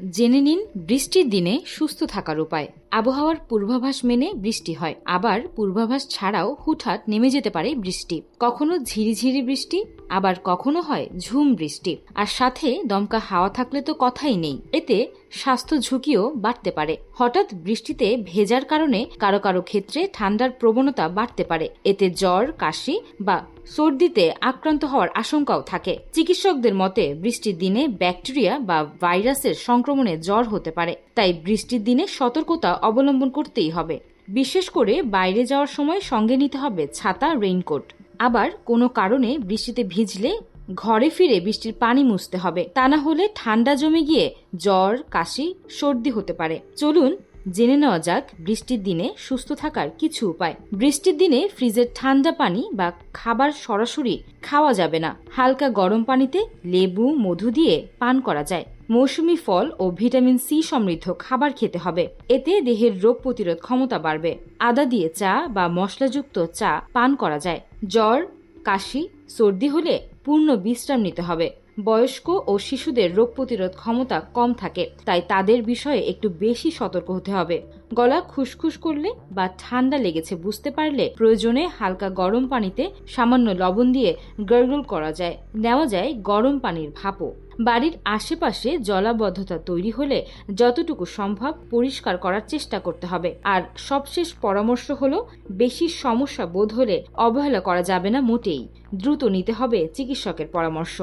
জেনে নিন, বৃষ্টির দিনে সুস্থ থাকার উপায়। আবহাওয়ার পূর্বাভাস মেনে বৃষ্টি হয়। আবার পূর্বাভাস ছাড়াও হুটহাট নেমে যেতে পারে বৃষ্টি। কখনো ঝিরিঝিরি বৃষ্টি আবার কখনো হয় ঝুম বৃষ্টি। আর সাথে দমকা হাওয়া থাকলে তো কথাই নেই। এতে স্বাস্থ্য ঝুঁকিও বাড়তে পারে। হঠাৎ বৃষ্টিতে ভেজার কারণে কারও কারও ক্ষেত্রে ঠান্ডার প্রবণতা বাড়তে পারে। এতে জ্বর, কাশি বা সর্দিতে আক্রান্ত হওয়ার আশঙ্কাও থাকে। চিকিৎসকদের মতে, বৃষ্টির দিনে ব্যাকটেরিয়া বা ভাইরাসের সংক্রমণে জ্বর হতে পারে। তাই বৃষ্টির দিনে সতর্কতা অবলম্বন করতেই হবে। বিশেষ করে বাইরে যাওয়ার সময় সঙ্গে নিতে হবে ছাতা, রেইনকোট। আবার কোনো কারণে বৃষ্টিতে ভিজলে ঘরে ফিরে বৃষ্টির পানি মুছতে হবে। তা না হলে ঠান্ডা জমে গিয়ে জ্বর, কাশি, সর্দি হতে পারে। চলুন জেনে নেওয়া যাক বৃষ্টির দিনে সুস্থ থাকার কিছু উপায়। বৃষ্টির দিনে ফ্রিজের ঠান্ডা পানি বা খাবার সরাসরি খাওয়া যাবে না। হালকা গরম পানিতে লেবু, মধু দিয়ে পান করা যায়। মৌসুমি ফল ও ভিটামিন সি সমৃদ্ধ খাবার খেতে হবে। এতে দেহের রোগ প্রতিরোধ ক্ষমতা বাড়বে। আদা দিয়ে চা বা মশলাযুক্ত চা পান করা যায়। জ্বর কাশি সর্দি হলে পূর্ণ বিশ্রাম নিতে হবে। বয়স্ক ও শিশুদের রোগ প্রতিরোধ ক্ষমতা কম থাকে, তাই তাদের বিষয়ে একটু বেশি সতর্ক হতে হবে। গলা খুসখুস করলে বা ঠান্ডা লেগেছে বুঝতে পারলে প্রয়োজনে হালকা গরম পানিতে সামান্য লবণ দিয়ে গার্গল করা যায়। নেওয়া যায় গরম পানির ভাপও। বাড়ির আশেপাশে জলাবদ্ধতা তৈরি হলে যতটুকু সম্ভব পরিষ্কার করার চেষ্টা করতে হবে। আর সবশেষ পরামর্শ হলো, বেশি সমস্যা বোধ হলে অবহেলা করা যাবে না মোটেই। দ্রুত নিতে হবে চিকিৎসকের পরামর্শ।